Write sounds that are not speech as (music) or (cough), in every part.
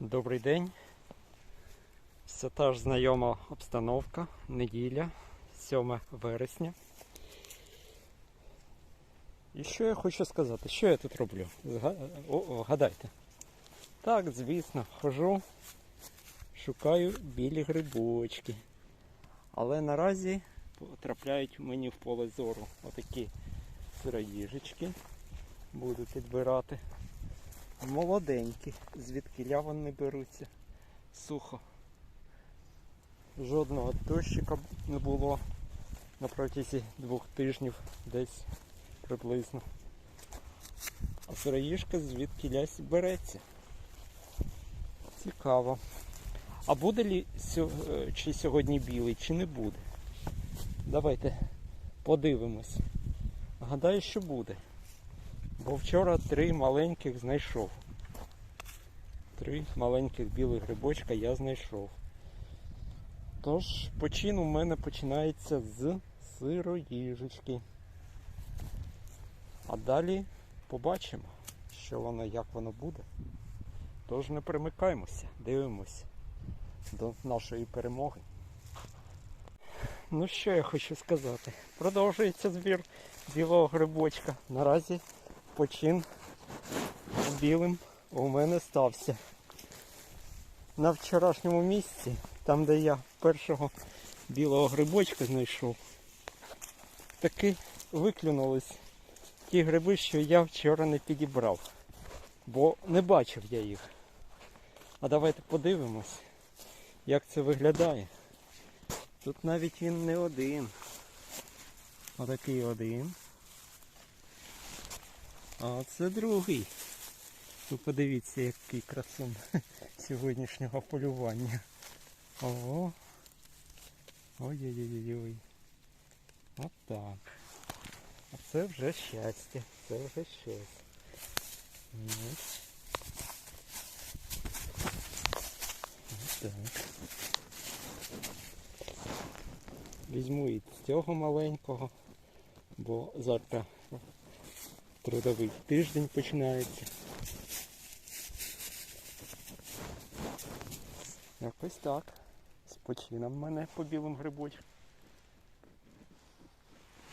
Добрий день. Все та ж знайома обстановка. Неділя, 7 вересня. І що я хочу сказати? Що я тут роблю? О, гадайте. Так, звісно, хожу, шукаю білі грибочки. Але наразі потрапляють мені в поле зору отакі сироїжечки. Буду підбирати. Молоденькі, звідкиля вони беруться. Сухо. Жодного дощика не було на протязі двох тижнів десь приблизно. А сироїжка звідкилясь береться. Цікаво. А буде лі е, чи сьогодні білий, чи не буде? Давайте подивимось. Гадаю, що буде. Бо вчора три маленьких знайшов. Три маленьких білих грибочка я знайшов. Тож почин у мене починається з сироїжечки. А далі побачимо, що воно, як воно буде. Тож не перемикаємося, дивимося до нашої перемоги. Ну що я хочу сказати? Продовжується збір білого грибочка. Наразі почин білим у мене стався. На вчорашньому місці, там де я першого білого грибочка знайшов, таки виклюнулись ті гриби, що я вчора не підібрав. Бо не бачив я їх. А давайте подивимось, як це виглядає. Тут навіть він не один. Отакий один. А це другий. Ви подивіться, який красун (laughs) сьогоднішнього полювання. Ого. Ой-ой-ой-ой. От так. А це вже щастя. Це вже щастя. Ось так. Візьму і цього маленького, бо завтра трудовий тиждень починається. Якось так. З почином мене по білим грибочкам.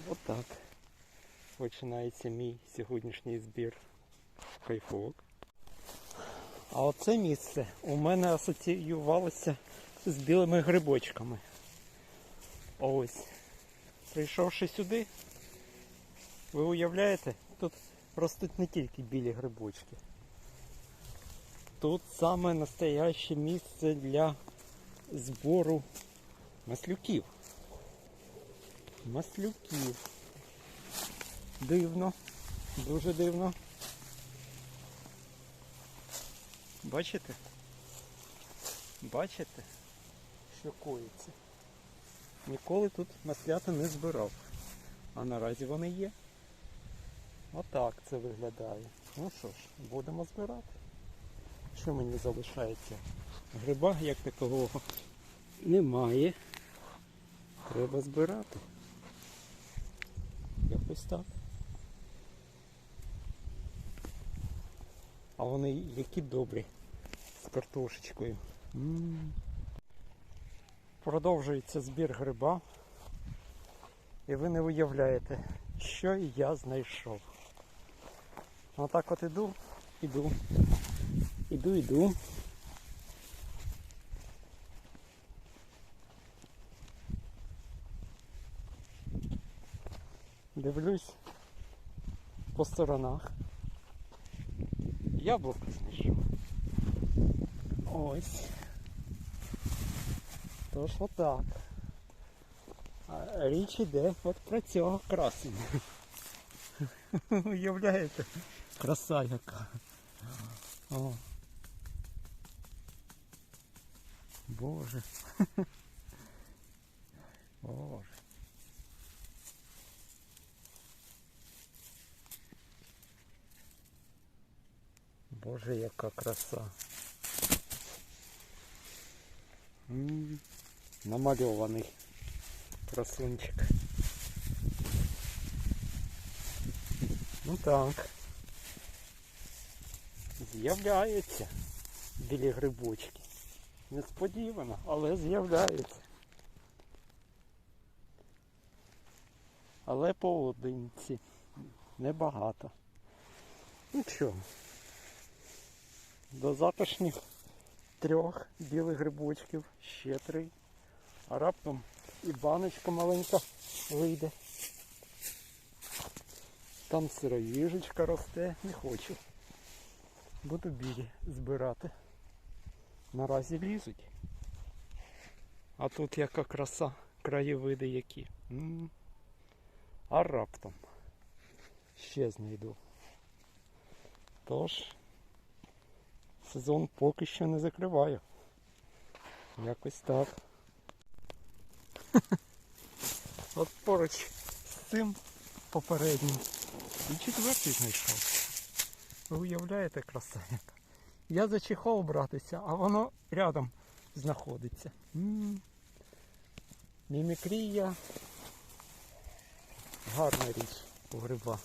Отак. Починається мій сьогоднішній збір кайфовок. А оце місце у мене асоціювалося з білими грибочками. Ось. Прийшовши сюди, ви уявляєте, тут ростуть не тільки білі грибочки. Тут саме настояще місце для збору маслюків. Маслюків. Дивно, дуже дивно. Бачите? Бачите, що коїться? Ніколи тут маслята не збирав. А наразі вони є. Отак це виглядає. Ну що ж, будемо збирати. Що мені залишається? Гриба як такого немає. Треба збирати. Якось так. А вони які добрі з картошечкою. М. Продовжується збір гриба. І ви не уявляєте, що я знайшов. Отак от іду, іду, іду, іду. Дивлюсь по сторонах. Яблуко знайшов. Ось. Тож отак. Річ іде от про цього красення. Уявляєте? Краса яка. О. Боже. Боже. Боже, яка краса. М, Намальований красунчик. Ну так. З'являється. білі грибочки. Несподівано, але з'являються. Але поодинці. Небагато. Нічого. До завтрашніх трьох білих грибочків ще три. А раптом і баночка маленька вийде. Там сироїжечка росте, не хочу. Буду білі збирати. Наразі лізуть. А тут яка краса, краєвиди які. А раптом ще знайду. Тож, сезон поки що не закриваю. Якось так. От поруч з цим попереднім. І четвертий знайшов. Ви уявляєте краса? Я за чехол братися, а воно рядом знаходиться. Мімікрія. Гарна річ у гриба.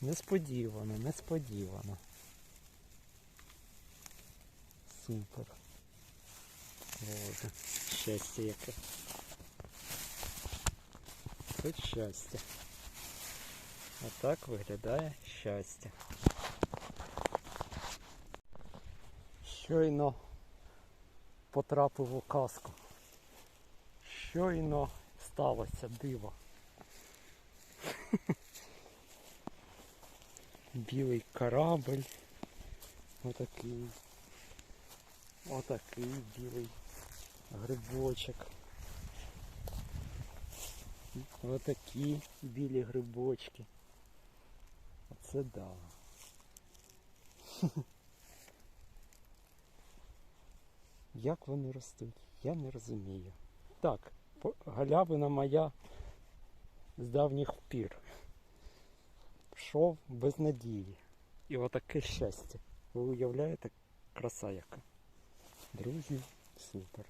Несподівано, несподівано. Супер. Боже, щастя яке. Тут щастя. Отак виглядає щастя. Щойно потрапив у казку. Щойно сталося диво. (laughs) Білий корабль. Отакий. Отакий білий грибочок. Отакі білі грибочки. Оце да. (laughs) Як вони ростуть, я не розумію. Так, галявина моя з давніх пір. Пішов без надії. І отаке щастя. Ви уявляєте, краса яка. Друзі, супер.